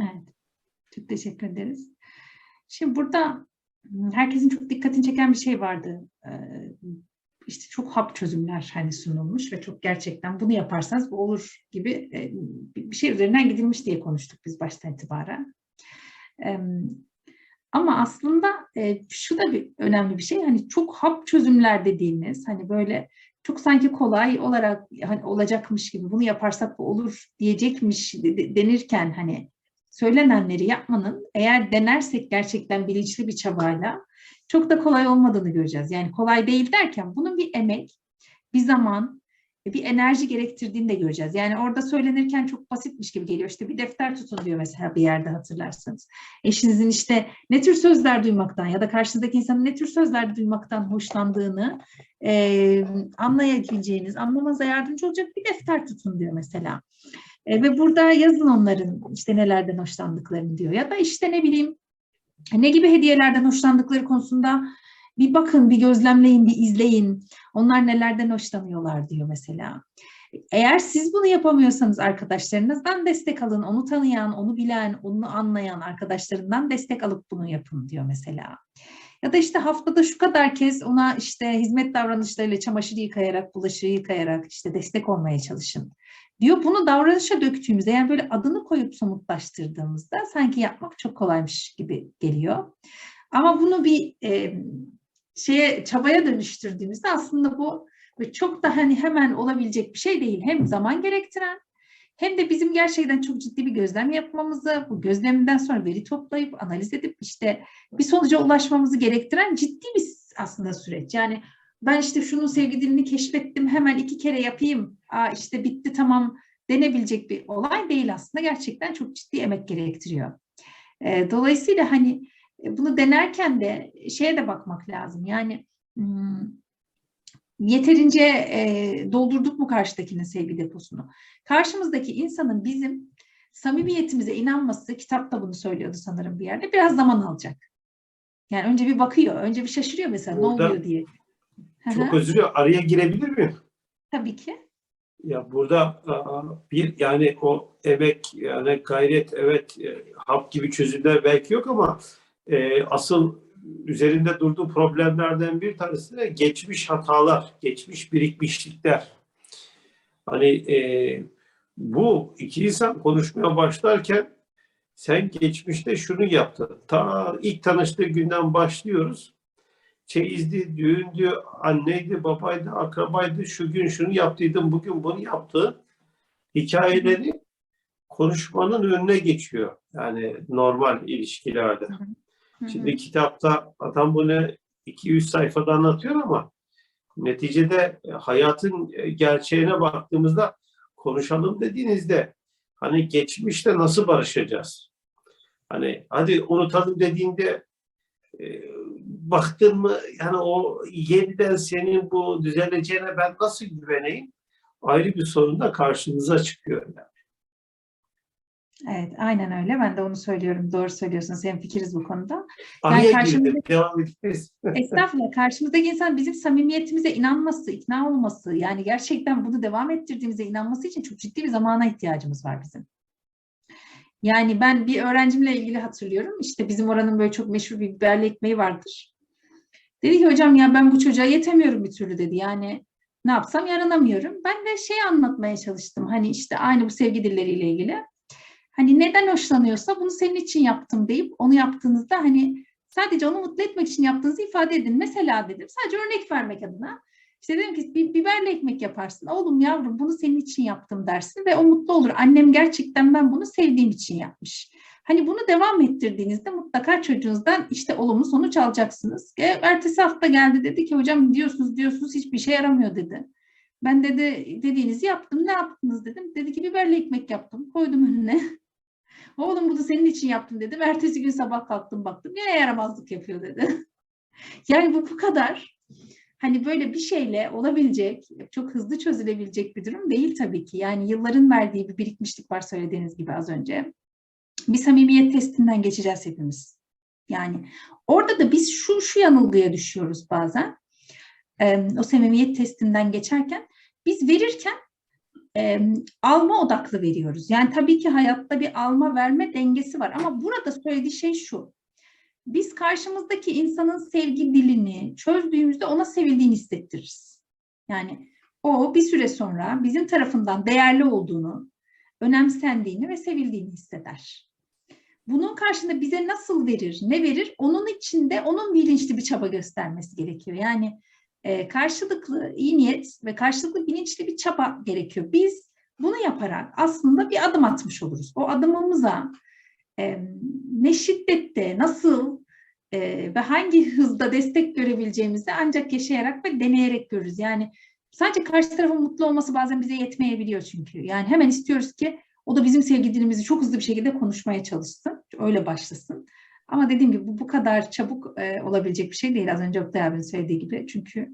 Evet. Çok teşekkür ederiz. Şimdi burada herkesin çok dikkatini çeken bir şey vardı. İşte çok hap çözümler hani sunulmuş ve çok gerçekten bunu yaparsanız bu olur gibi e, bir şey üzerinden gidilmiş diye konuştuk biz baştan itibaren. Ama aslında e, şu da bir önemli bir şey. Hani çok hap çözümler dediğimiz hani böyle çok sanki kolay olarak hani olacakmış gibi bunu yaparsak bu olur diyecekmiş de- de- denirken hani söylenenleri yapmanın eğer denersek gerçekten bilinçli bir çabayla çok da kolay olmadığını göreceğiz. Yani kolay değil derken bunun bir emek, bir zaman, bir enerji gerektirdiğini de göreceğiz. Yani orada söylenirken çok basitmiş gibi geliyor. İşte bir defter tutun diyor mesela bir yerde hatırlarsanız. Eşinizin işte ne tür sözler duymaktan ya da karşınızdaki insanın ne tür sözler duymaktan hoşlandığını e, anlayabileceğiniz, anlamanıza yardımcı olacak bir defter tutun diyor mesela. E, ve burada yazın onların işte nelerden hoşlandıklarını diyor. Ya da işte ne bileyim ne gibi hediyelerden hoşlandıkları konusunda bir bakın, bir gözlemleyin, bir izleyin. Onlar nelerden hoşlanıyorlar diyor mesela. Eğer siz bunu yapamıyorsanız arkadaşlarınızdan destek alın. Onu tanıyan, onu bilen, onu anlayan arkadaşlarından destek alıp bunu yapın diyor mesela. Ya da işte haftada şu kadar kez ona işte hizmet davranışlarıyla çamaşır yıkayarak, bulaşığı yıkayarak işte destek olmaya çalışın diyor. Bunu davranışa döktüğümüzde yani böyle adını koyup somutlaştırdığımızda sanki yapmak çok kolaymış gibi geliyor. Ama bunu bir e, şeye çabaya dönüştürdüğümüzde aslında bu ve çok da hani hemen olabilecek bir şey değil. Hem zaman gerektiren hem de bizim gerçekten çok ciddi bir gözlem yapmamızı, bu gözlemden sonra veri toplayıp analiz edip işte bir sonuca ulaşmamızı gerektiren ciddi bir aslında süreç. Yani ben işte şunun sevgi dilini keşfettim hemen iki kere yapayım, Aa işte bitti tamam denebilecek bir olay değil aslında. Gerçekten çok ciddi emek gerektiriyor. E, dolayısıyla hani e, bunu denerken de şeye de bakmak lazım. Yani hmm, yeterince e, doldurduk mu karşıdakinin sevgi deposunu? Karşımızdaki insanın bizim samimiyetimize inanması, kitap da bunu söylüyordu sanırım bir yerde, biraz zaman alacak. Yani önce bir bakıyor, önce bir şaşırıyor mesela Burada- ne oluyor diye. Çok özür dilerim. Araya girebilir miyim? Tabii ki. Ya burada bir yani o emek yani gayret evet e, hap gibi çözümler belki yok ama e, asıl üzerinde durduğu problemlerden bir tanesi de geçmiş hatalar, geçmiş birikmişlikler. Hani e, bu iki insan konuşmaya başlarken sen geçmişte şunu yaptın. Ta ilk tanıştığı günden başlıyoruz. çeyizdi, düğündü, anneydi, babaydı, akrabaydı, şu gün şunu yaptıydım, bugün bunu yaptı. Hikayeleri konuşmanın önüne geçiyor. Yani normal ilişkilerde. Hı hı. Şimdi kitapta adam bunu 200 sayfada anlatıyor ama neticede hayatın gerçeğine baktığımızda konuşalım dediğinizde hani geçmişte nasıl barışacağız? Hani hadi unutalım dediğinde e, baktın mı yani o yeniden senin bu düzeleceğine ben nasıl güveneyim? Ayrı bir sorun da karşınıza çıkıyor. Yani. Evet, aynen öyle. Ben de onu söylüyorum. Doğru söylüyorsunuz. Hemfikiriz bu konuda. Araya karşımda- girdim. Devam edeceğiz. Estağfurullah. Karşımızdaki insan bizim samimiyetimize inanması, ikna olması, yani gerçekten bunu devam ettirdiğimize inanması için çok ciddi bir zamana ihtiyacımız var bizim. Yani ben bir öğrencimle ilgili hatırlıyorum. İşte bizim oranın böyle çok meşhur bir biberli ekmeği vardır. Dedi ki hocam ya ben bu çocuğa yetemiyorum bir türlü dedi. Yani ne yapsam yaranamıyorum. Ben de şey anlatmaya çalıştım. Hani işte aynı bu sevgi dilleriyle ilgili. Hani neden hoşlanıyorsa bunu senin için yaptım deyip onu yaptığınızda hani sadece onu mutlu etmek için yaptığınızı ifade edin. Mesela dedim sadece örnek vermek adına. İşte dedim ki bir biberli ekmek yaparsın. Oğlum yavrum bunu senin için yaptım dersin ve o mutlu olur. Annem gerçekten ben bunu sevdiğim için yapmış. Hani bunu devam ettirdiğinizde mutlaka çocuğunuzdan işte olumlu sonuç alacaksınız. E, ertesi hafta geldi dedi ki hocam diyorsunuz diyorsunuz hiçbir şey yaramıyor dedi. Ben dedi dediğinizi yaptım. Ne yaptınız dedim. Dedi ki biberli ekmek yaptım. Koydum önüne. Oğlum bunu senin için yaptım dedim. Ertesi gün sabah kalktım baktım. Yine yaramazlık yapıyor dedi. yani bu bu kadar. Hani böyle bir şeyle olabilecek, çok hızlı çözülebilecek bir durum değil tabii ki. Yani yılların verdiği bir birikmişlik var söylediğiniz gibi az önce. Bir samimiyet testinden geçeceğiz hepimiz. Yani orada da biz şu şu yanılgıya düşüyoruz bazen. Ee, o samimiyet testinden geçerken biz verirken e, alma odaklı veriyoruz. Yani tabii ki hayatta bir alma verme dengesi var ama burada söylediği şey şu. Biz karşımızdaki insanın sevgi dilini çözdüğümüzde ona sevildiğini hissettiririz. Yani o bir süre sonra bizim tarafından değerli olduğunu, önemsendiğini ve sevildiğini hisseder. Bunun karşında bize nasıl verir, ne verir? Onun için de onun bilinçli bir çaba göstermesi gerekiyor. Yani e, karşılıklı iyi niyet ve karşılıklı bilinçli bir çaba gerekiyor. Biz bunu yaparak aslında bir adım atmış oluruz. O adımımıza e, ne şiddette, nasıl e, ve hangi hızda destek görebileceğimizi ancak yaşayarak ve deneyerek görürüz. Yani sadece karşı tarafın mutlu olması bazen bize yetmeyebiliyor çünkü. Yani hemen istiyoruz ki o da bizim sevgi dilimizi çok hızlı bir şekilde konuşmaya çalışsın. Öyle başlasın. Ama dediğim gibi bu, bu kadar çabuk e, olabilecek bir şey değil. Az önce Oktay abinin söylediği gibi. Çünkü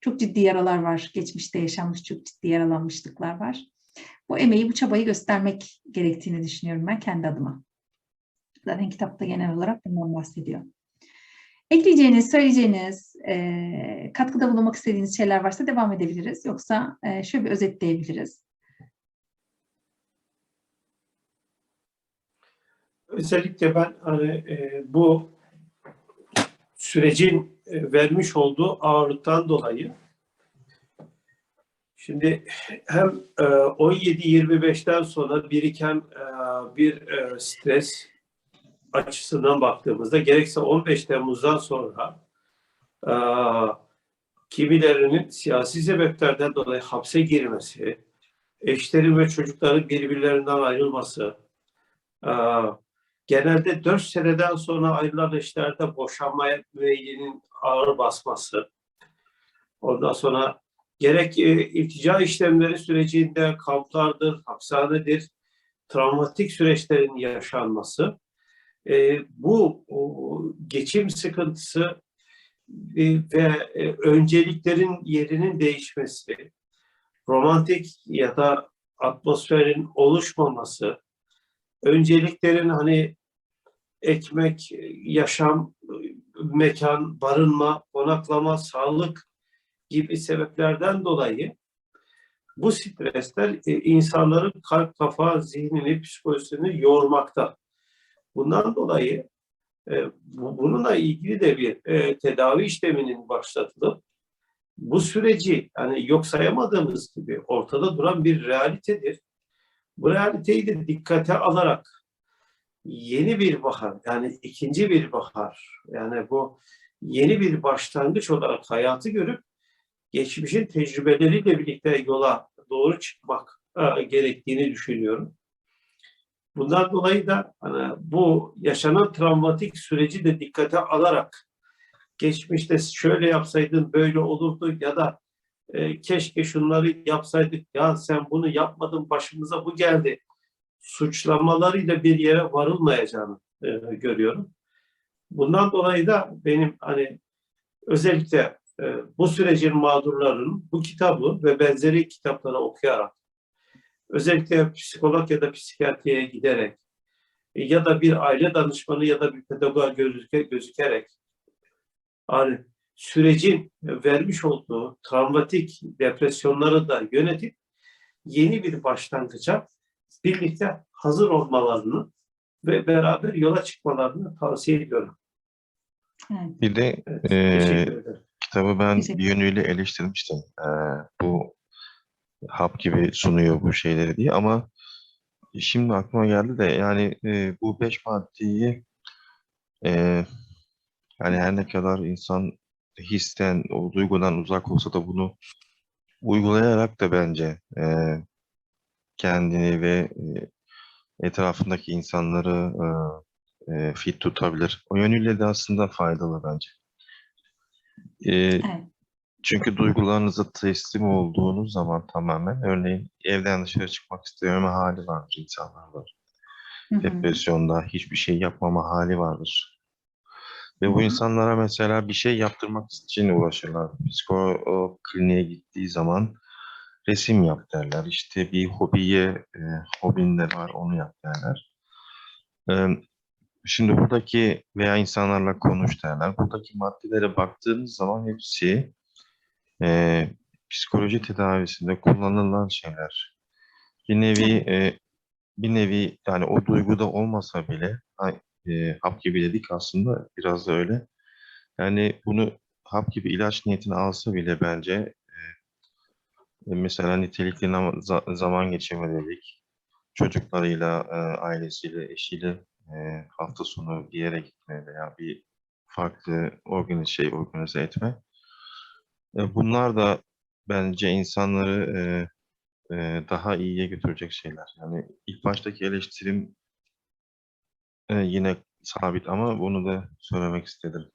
çok ciddi yaralar var. Geçmişte yaşanmış çok ciddi yaralanmışlıklar var. Bu emeği, bu çabayı göstermek gerektiğini düşünüyorum ben kendi adıma. Zaten kitapta genel olarak bundan bahsediyor. Ekleyeceğiniz, söyleyeceğiniz, e, katkıda bulunmak istediğiniz şeyler varsa devam edebiliriz. Yoksa e, şöyle bir özetleyebiliriz. Özellikle ben hani e, bu sürecin e, vermiş olduğu ağırlıktan dolayı şimdi hem e, 17-25'ten sonra biriken e, bir e, stres açısından baktığımızda gerekse 15 Temmuz'dan sonra e, kimilerinin siyasi sebeplerden dolayı hapse girmesi, eşlerin ve çocukların birbirlerinden ayrılması, e, genelde 4 seneden sonra ayrılan eşlerde boşanmaya müeyyinin ağır basması, ondan sonra gerek e, iltica işlemleri sürecinde kamplardır, hapishanedir, travmatik süreçlerin yaşanması, e, bu o, geçim sıkıntısı e, ve e, önceliklerin yerinin değişmesi, romantik ya da atmosferin oluşmaması, önceliklerin hani ekmek, yaşam, mekan, barınma, konaklama, sağlık gibi sebeplerden dolayı bu stresler e, insanların kalp, kafa, zihnini, psikolojisini yormakta. Bundan dolayı e, bu, bununla ilgili de bir e, tedavi işleminin başlatılıp bu süreci yani yok sayamadığımız gibi ortada duran bir realitedir. Bu realiteyi de dikkate alarak yeni bir bahar yani ikinci bir bahar yani bu yeni bir başlangıç olarak hayatı görüp geçmişin tecrübeleriyle birlikte yola doğru çıkmak e, gerektiğini düşünüyorum. Bundan dolayı da hani, bu yaşanan travmatik süreci de dikkate alarak geçmişte şöyle yapsaydın böyle olurdu ya da e, keşke şunları yapsaydık ya sen bunu yapmadın başımıza bu geldi suçlamalarıyla bir yere varılmayacağını e, görüyorum. Bundan dolayı da benim hani özellikle e, bu sürecin mağdurlarının bu kitabı ve benzeri kitapları okuyarak özellikle psikolog ya da psikiyatriye giderek e, ya da bir aile danışmanı ya da bir pedagoga gözüke, gözükerek hani sürecin vermiş olduğu travmatik depresyonları da yönetip yeni bir başlangıca birlikte hazır olmalarını ve beraber yola çıkmalarını tavsiye ediyorum. Evet. Bir de Evet, ederim. kitabı ben bir yönüyle eleştirmiştim. Ee, bu hap gibi sunuyor bu şeyleri diye ama şimdi aklıma geldi de yani e, bu beş maddeyi e, yani her ne kadar insan histen, o duygudan uzak olsa da bunu uygulayarak da bence e, kendini ve e, etrafındaki insanları e, e, fit tutabilir. O yönüyle de aslında faydalı bence. Evet. çünkü duygularınıza teslim olduğunuz zaman tamamen örneğin evden dışarı çıkmak istememe hali vardır insanlarda. Depresyonda hiçbir şey yapmama hali vardır. Ve bu insanlara mesela bir şey yaptırmak için uğraşırlar. Psikolog kliniğe gittiği zaman resim yap derler. İşte bir hobiye, e, hobin de var onu yap derler. E, şimdi buradaki veya insanlarla konuş derler. Buradaki maddelere baktığınız zaman hepsi e, psikoloji tedavisinde kullanılan şeyler. bir nevi e, bir nevi yani o duyguda olmasa bile e, hap gibi dedik aslında biraz da öyle. Yani bunu hap gibi ilaç niyetine alsa bile bence mesela nitelikli zaman geçirme dedik. Çocuklarıyla, e, ailesiyle, eşiyle e, hafta sonu bir yere gitme veya bir farklı organize şey organize etme. E, bunlar da bence insanları e, e, daha iyiye götürecek şeyler. Yani ilk baştaki eleştirim e, yine sabit ama bunu da söylemek istedim.